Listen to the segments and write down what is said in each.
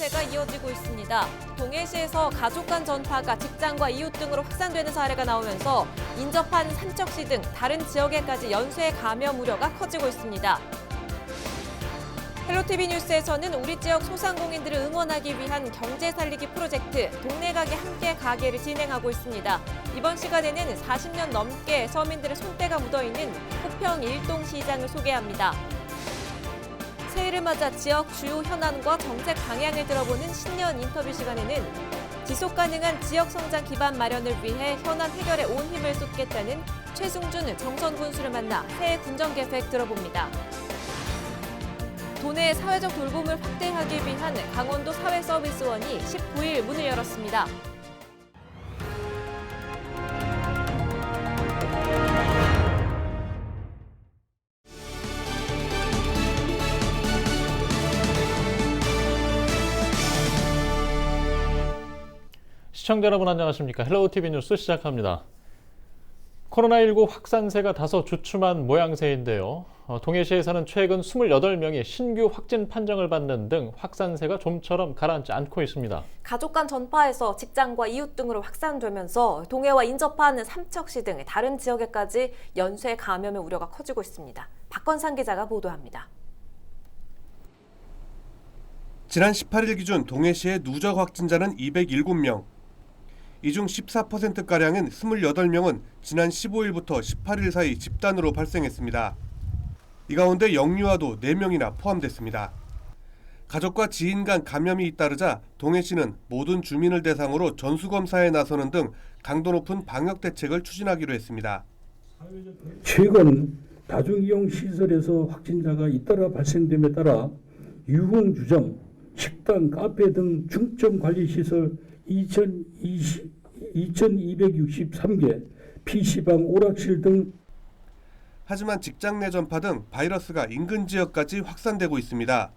확산세가 이어지고 있습니다. 동해시에서 가족 간 전파가 직장과 이웃 등으로 확산되는 사례가 나오면서 인접한 삼척시 등 다른 지역에까지 연쇄 감염 우려가 커지고 있습니다. 헬로티비 뉴스에서는 우리 지역 소상공인들을 응원하기 위한 경제 살리기 프로젝트 동네 가게 함께 가게를 진행하고 있습니다. 이번 시간에는 40년 넘게 서민들의 손때가 묻어있는 호평 일동 시장을 소개합니다. 새해를 맞아 지역 주요 현안과 정책 방향을 들어보는 신년 인터뷰 시간에는 지속 가능한 지역 성장 기반 마련을 위해 현안 해결에 온 힘을 쏟겠다는 최승준 정선 군수를 만나 새해 군정 계획 들어봅니다. 도내 사회적 돌봄을 확대하기 위한 강원도 사회서비스원이 19일 문을 열었습니다. 시청자 여러분 안녕하십니까? 헬로우 TV 뉴스 시작합니다. 코로나19 확산세가 다소 주춤한 모양새인데요. 어, 동해시에서는 최근 28명이 신규 확진 판정을 받는 등 확산세가 좀처럼 가라앉지 않고 있습니다. 가족 간 전파에서 직장과 이웃 등으로 확산되면서 동해와 인접한 삼척시 등 다른 지역에까지 연쇄 감염의 우려가 커지고 있습니다. 박건상 기자가 보도합니다. 지난 18일 기준 동해시의 누적 확진자는 207명. 이 중 14%가량인 28명은 지난 15일부터 18일 사이 집단으로 발생했습니다. 이 가운데 영유아도 4명이나 포함됐습니다. 가족과 지인 간 감염이 잇따르자 동해시는 모든 주민을 대상으로 전수검사에 나서는 등 강도 높은 방역 대책을 추진하기로 했습니다. 최근 다중이용 시설에서 확진자가 잇따라 발생됨에 따라 유흥주점, 식당, 카페 등 중점 관리 시설 2020, 2263개, PC방, 오락실 등 하지만 직장 내 전파 등 바이러스가 인근 지역까지 확산되고 있습니다.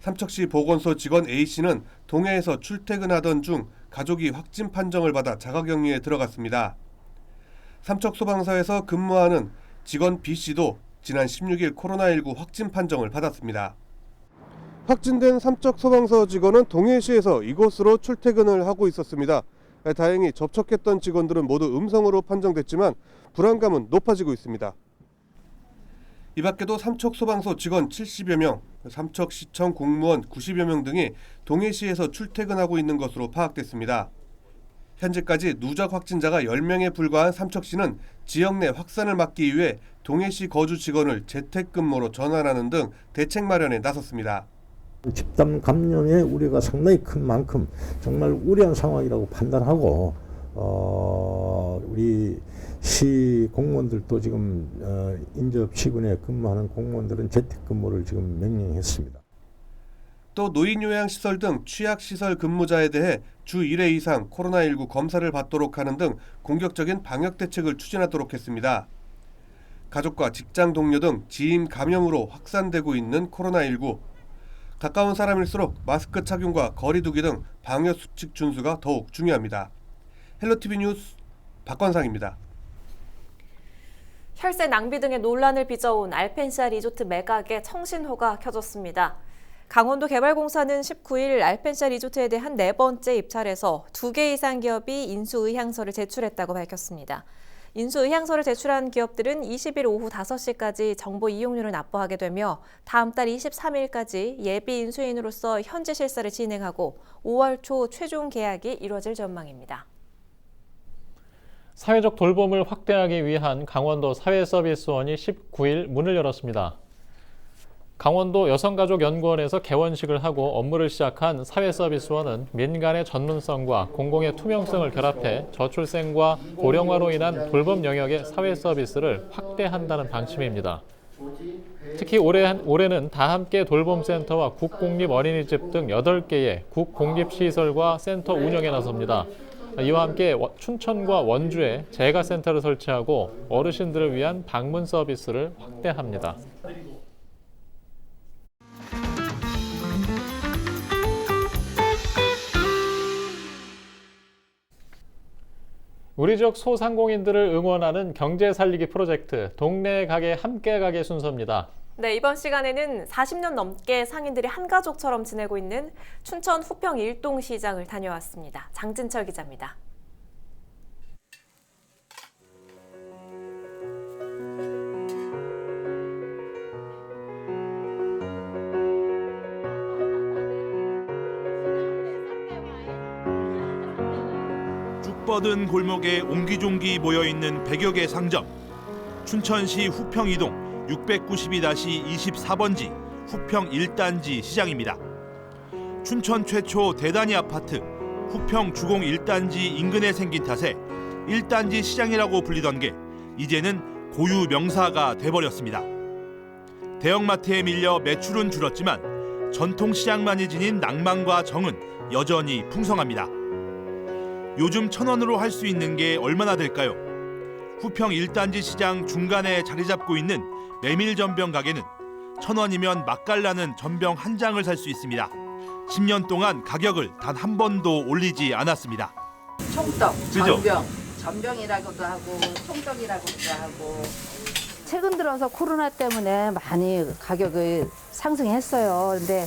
삼척시 보건소 직원 A씨는 동해에서 출퇴근하던 중 가족이 확진 판정을 받아 자가격리에 들어갔습니다. 삼척 소방서에서 근무하는 직원 B씨도 지난 16일 코로나19 확진 판정을 받았습니다. 확진된 삼척 소방서 직원은 동해시에서 이곳으로 출퇴근을 하고 있었습니다. 다행히 접촉했던 직원들은 모두 음성으로 판정됐지만 불안감은 높아지고 있습니다. 이 밖에도 삼척 소방서 직원 70여 명, 삼척 시청 공무원 90여 명 등이 동해시에서 출퇴근하고 있는 것으로 파악됐습니다. 현재까지 누적 확진자가 10명에 불과한 삼척시는 지역 내 확산을 막기 위해 동해시 거주 직원을 재택근무로 전환하는 등 대책 마련에 나섰습니다. 집단 감염의 우려가 상당히 큰 만큼 정말 우려한 상황이라고 판단하고 어, 우리 시 공무원들도 지금 어, 인접 시군에 근무하는 공무원들은 재택근무를 지금 명령했습니다. 또 노인요양시설 등 취약시설 근무자에 대해 주 1회 이상 코로나19 검사를 받도록 하는 등 공격적인 방역 대책을 추진하도록 했습니다. 가족과 직장 동료 등 지인 감염으로 확산되고 있는 코로나19. 가까운 사람일수록 마스크 착용과 거리두기 등 방역 수칙 준수가 더욱 중요합니다. 헬로티비 뉴스 박건상입니다. 혈세 낭비 등의 논란을 빚어온 알펜시아 리조트 매각에 청신호가 켜졌습니다. 강원도 개발공사는 19일 알펜시아 리조트에 대한 네 번째 입찰에서 두 개 이상 기업이 인수 의향서를 제출했다고 밝혔습니다. 인수 의향서를 제출한 기업들은 20일 오후 5시까지 정보 이용료를 납부하게 되며 다음 달 23일까지 예비 인수인으로서 현지 실사를 진행하고 5월 초 최종 계약이 이루어질 전망입니다. 사회적 돌봄을 확대하기 위한 강원도 사회서비스원이 19일 문을 열었습니다. 강원도 여성가족연구원에서 개원식을 하고 업무를 시작한 사회서비스원은 민간의 전문성과 공공의 투명성을 결합해 저출생과 고령화로 인한 돌봄 영역의 사회서비스를 확대한다는 방침입니다. 특히 올해, 올해는 다함께 돌봄센터와 국공립 어린이집 등 8개의 국공립시설과 센터 운영에 나섭니다. 이와 함께 춘천과 원주에 재가센터를 설치하고 어르신들을 위한 방문 서비스를 확대합니다. 우리 지역 소상공인들을 응원하는 경제 살리기 프로젝트 동네 가게 함께 가게 순서입니다. 네, 이번 시간에는 40년 넘게 상인들이 한 가족처럼 지내고 있는 춘천 후평 일동 시장을 다녀왔습니다. 장진철 기자입니다. 뻗은 골목에 옹기종기 모여 있는 100여 개 상점. 춘천시 후평 이동 692-24번지 후평 1단지 시장입니다. 춘천 최초 대단위 아파트 후평 주공 1단지 인근에 생긴 탓에 1단지 시장이라고 불리던 게 이제는 고유 명사가 돼버렸습니다. 대형마트에 밀려 매출은 줄었지만 전통시장만이 지닌 낭만과 정은 여전히 풍성합니다. 요즘 천 원으로 할 수 있는 게 얼마나 될까요? 후평 1단지 시장 중간에 자리 잡고 있는 메밀 전병 가게는 천 원이면 맛깔나는 전병 한 장을 살 수 있습니다. 10년 동안 가격을 단 한 번도 올리지 않았습니다. 총떡, 그죠? 전병, 전병이라고도 하고 총떡이라고도 하고 최근 들어서 코로나 때문에 많이 가격을 상승했어요. 근데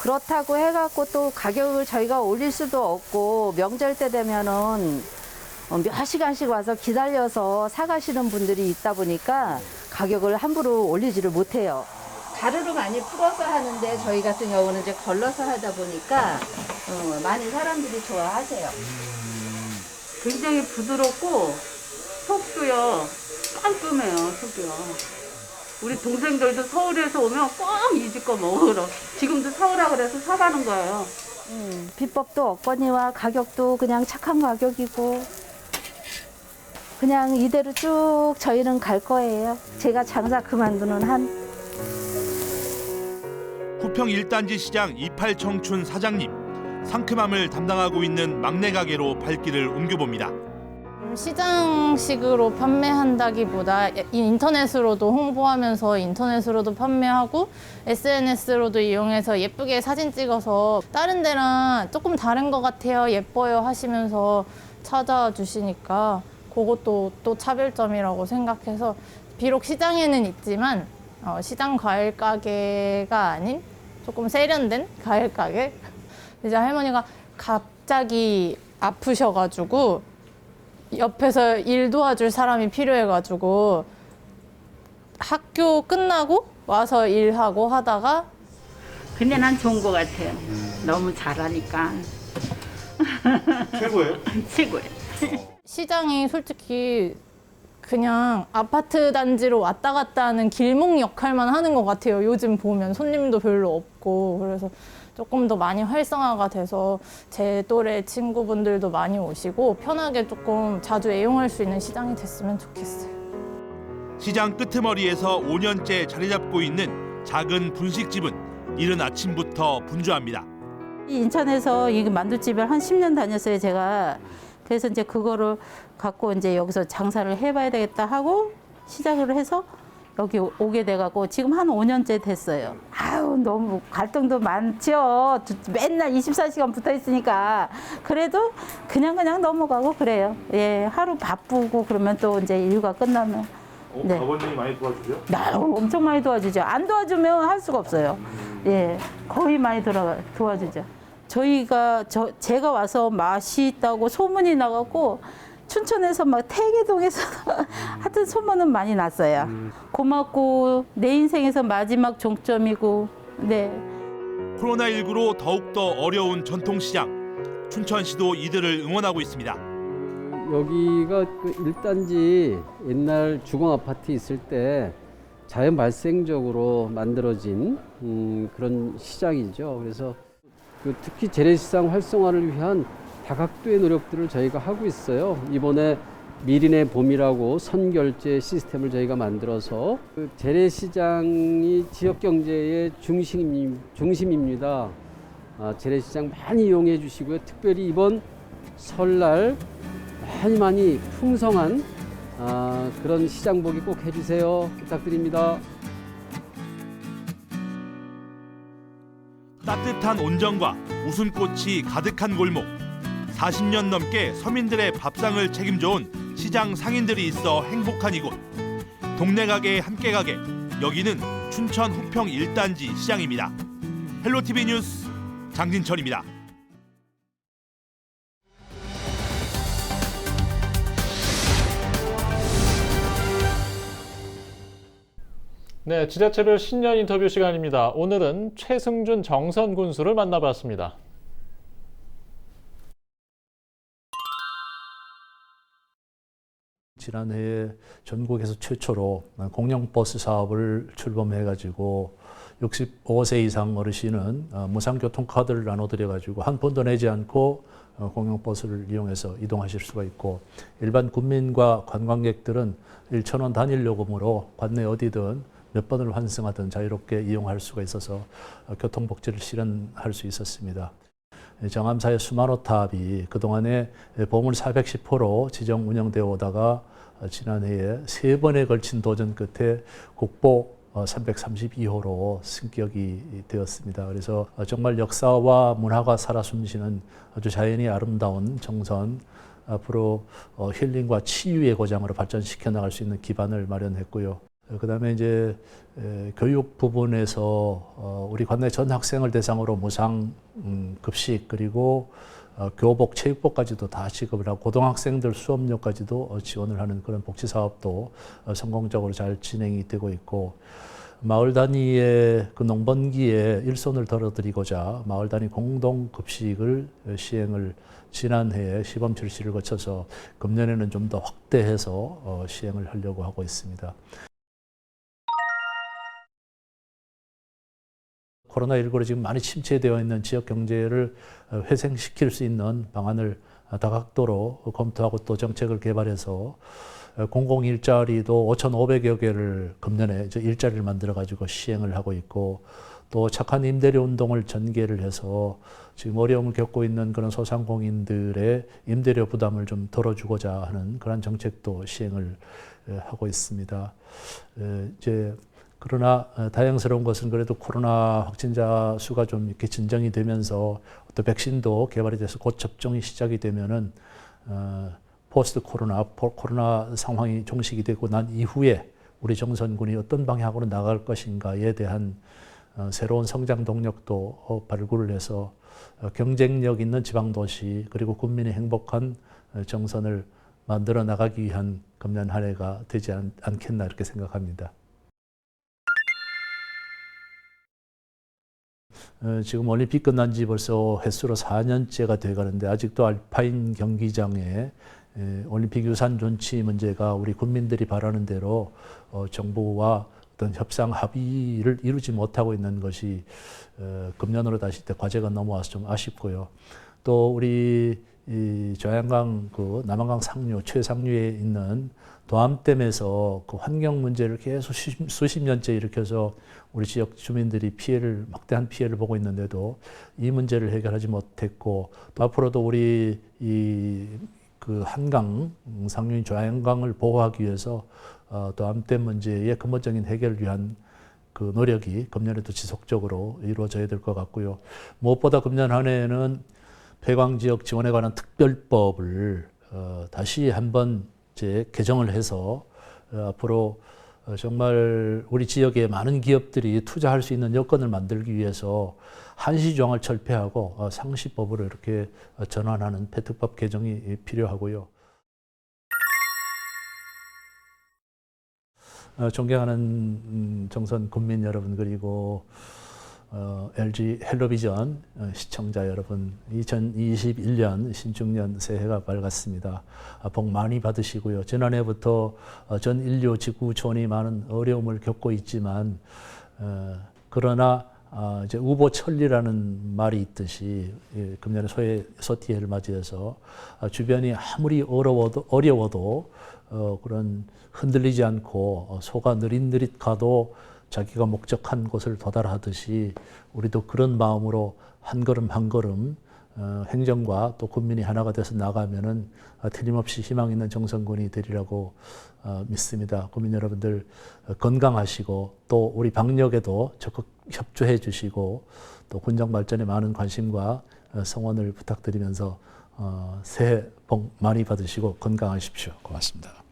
그렇다고 해갖고 또 가격을 저희가 올릴 수도 없고 명절 때 되면은 어, 몇 시간씩 와서 기다려서 사가시는 분들이 있다 보니까 가격을 함부로 올리지를 못해요. 가루로 많이 풀어서 하는데 저희 같은 경우는 이제 걸러서 하다 보니까 어, 많이 사람들이 좋아하세요. 굉장히 부드럽고 속도요 깔끔해요 속이요 우리 동생들도 서울에서 오면 꼭이집거 먹으러 지금도 사오라 그래서 사가는 거예요 음, 비법도 없거니와 가격도 그냥 착한 가격이고 그냥 이대로 쭉 저희는 갈 거예요. 제가 장사 그만두는 한. 후평 1단지 시장 이팔청춘 사장님 상큼함을 담당하고 있는 막내 가게로 발길을 옮겨봅니다. 시장식으로 판매한다기보다 이 인터넷으로도 홍보하면서 인터넷으로도 판매하고 SNS로도 이용해서 예쁘게 사진 찍어서 다른 데랑 조금 다른 것 같아요. 예뻐요 하시면서 찾아와 주시니까 그것도 또 차별점이라고 생각해서 비록 시장에는 있지만 어, 시장 과일 가게가 아닌 조금 세련된 과일 가게? 이제 할머니가 갑자기 아프셔가지고 옆에서 일 도와줄 사람이 필요해가지고 학교 끝나고 와서 일하고 하다가 근데 난 좋은 것 같아요. 너무 잘하니까. 최고예요? 최고예요. 시장이 솔직히 그냥 아파트 단지로 왔다 갔다 하는 길목 역할만 하는 것 같아요. 요즘 보면 손님도 별로 없고 그래서 조금 더 많이 활성화가 돼서 제 또래 친구분들도 많이 오시고 편하게 조금 자주 애용할 수 있는 시장이 됐으면 좋겠어요. 시장 끄트머리에서 5년째 자리 잡고 있는 작은 분식집은 이른 아침부터 분주합니다. 인천에서 이 만두집을 한 10년 다녔어요, 제가. 그래서 이제 그거를 갖고 이제 여기서 장사를 해봐야 되겠다 하고 시작을 해서 여기 오- 오게 돼갖고 지금 한 5년째 됐어요. 아유, 너무 갈등도 많죠. 두- 맨날 24시간 붙어 있으니까. 그래도 그냥 그냥 넘어가고 그래요. 예, 하루 바쁘고 그러면 또 이제 일과 끝나면. 네. 아버님이 많이 도와주세요? 나 엄청 많이 도와주죠. 안 도와주면 할 수가 없어요. 예, 거의 많이 돌아 도와주죠. 저희가 저 제가 와서 맛있다고 소문이 나갖고 춘천에서 막 태계동에서 하여튼 소문은 많이 났어요. 고맙고 내 인생에서 마지막 종점이고 네. 코로나19로 더욱더 어려운 전통시장. 춘천시도 이들을 응원하고 있습니다. 여기가 그 1단지 옛날 주공 아파트 있을 때 자연 발생적으로 만들어진 음, 그런 시장이죠. 그래서 그 특히 재래시장 활성화를 위한 다각도의 노력들을 저희가 하고 있어요. 이번에 미린의 봄이라고 선결제 시스템을 저희가 만들어서 그 재래시장이 지역 경제의 중심, 중심입니다. 아, 재래시장 많이 이용해 주시고요. 특별히 이번 설날 많이 많이 풍성한 아, 그런 시장 보기 꼭 해주세요. 부탁드립니다. 따뜻한 온정과 웃음꽃이 가득한 골목. 40년 넘게 서민들의 밥상을 책임져온 시장 상인들이 있어 행복한 이곳. 동네 가게 함께 가게. 여기는 춘천 후평 1단지 시장입니다. 헬로티비 뉴스 장진철입니다. 네, 지자체별 신년 인터뷰 시간입니다. 오늘은 최승준 정선 군수를 만나봤습니다. 지난해에 전국에서 최초로 공영버스 사업을 출범해가지고 65세 이상 어르신은 어, 무상교통카드를 나눠드려가지고 한 푼도 내지 않고 어, 공영버스를 이용해서 이동하실 수가 있고 일반 국민과 관광객들은 1천원 단일 요금으로 관내 어디든 몇 번을 환승하든 자유롭게 이용할 수가 있어서 어, 교통복지를 실현할 수 있었습니다. 정암사의 수만호탑이 그동안에 보물 410호로 지정 운영되어 오다가 지난해에 세 번에 걸친 도전 끝에 국보 332호로 승격이 되었습니다. 그래서 정말 역사와 문화가 살아 숨쉬는 아주 자연이 아름다운 정선 앞으로 힐링과 치유의 고장으로 발전시켜 나갈 수 있는 기반을 마련했고요. 그 다음에 이제 교육 부분에서 우리 관내 전 학생을 대상으로 무상 음, 급식 그리고 어, 교복, 체육복까지도 다 지급을 하고 고등학생들 수업료까지도 어, 지원을 하는 그런 복지 사업도 어, 성공적으로 잘 진행이 되고 있고 마을 단위의 그 농번기에 일손을 덜어드리고자 마을 단위 공동 급식을 시행을 지난해에 시범 실시를 거쳐서 금년에는 좀 더 확대해서 시행을 하려고 하고 있습니다. 코로나19로 지금 많이 침체되어 있는 지역 경제를 회생시킬 수 있는 방안을 다각도로 검토하고 또 정책을 개발해서 공공 일자리도 5,500여 개를 금년에 일자리를 만들어 가지고 시행을 하고 있고 또 착한 임대료 운동을 전개를 해서 지금 어려움을 겪고 있는 그런 소상공인들의 임대료 부담을 좀 덜어주고자 하는 그런 정책도 시행을 하고 있습니다. 이제 그러나 다행스러운 것은 그래도 코로나 확진자 수가 좀 이렇게 진정이 되면서 또 백신도 개발이 돼서 곧 접종이 시작이 되면은 어, 포스트 코로나 코로나 상황이 종식이 되고 난 이후에 우리 정선군이 어떤 방향으로 나갈 것인가에 대한 어, 새로운 성장 동력도 어, 발굴을 해서 어, 경쟁력 있는 지방 도시 그리고 국민의 행복한 어, 정선을 만들어 나가기 위한 금년 한 해가 되지 않, 않겠나 이렇게 생각합니다. 지금 올림픽 끝난 지 벌써 횟수로 4년째가 돼 가는데 아직도 알파인 경기장에 에, 올림픽 유산 존치 문제가 우리 국민들이 바라는 대로 어, 정부와 어떤 협상 합의를 이루지 못하고 있는 것이 어, 금년으로 다시 때 과제가 넘어와서 좀 아쉽고요. 또 우리 이 조양강 그 남한강 상류 최상류에 있는 도암댐에서 그 환경 문제를 계속 수십, 수십 년째 일으켜서 우리 지역 주민들이 피해를 막대한 피해를 보고 있는데도 이 문제를 해결하지 못했고 또 앞으로도 우리 이 그 한강 상류인 조양강을 보호하기 위해서 어, 도암댐 문제의 근본적인 해결을 위한 그 노력이 금년에도 지속적으로 이루어져야 될 것 같고요. 무엇보다 금년 한 해에는 폐광 지역 지원에 관한 특별법을 어, 다시 한번 이제 개정을 해서 어, 앞으로 어, 정말 우리 지역에 많은 기업들이 투자할 수 있는 여건을 만들기 위해서 한시조항을 철폐하고 어, 상시법으로 이렇게 어, 전환하는 폐특법 개정이 필요하고요. 어, 존경하는 음, 정선 국민 여러분 그리고 어, LG 헬로비전 어, 시청자 여러분, 2021년 신중년 새해가 밝았습니다. 아, 복 많이 받으시고요. 지난해부터 어, 전 인류 지구촌이 많은 어려움을 겪고 있지만, 어, 그러나 아, 이제 우보 천리라는 말이 있듯이 예, 금년에 소해 소티해를 맞이해서 아, 주변이 아무리 어려워도 어려워도 어, 그런 흔들리지 않고 어, 소가 느릿느릿 가도 자기가 목적한 곳을 도달하듯이 우리도 그런 마음으로 한 걸음 한 걸음 어, 행정과 또 국민이 하나가 돼서 나가면은 어, 틀림없이 희망 있는 정선군이 되리라고 어, 믿습니다. 국민 여러분들 어, 건강하시고 또 우리 방역에도 적극 협조해 주시고 또 군정 발전에 많은 관심과 어, 성원을 부탁드리면서 어, 새해 복 많이 받으시고 건강하십시오. 고맙습니다.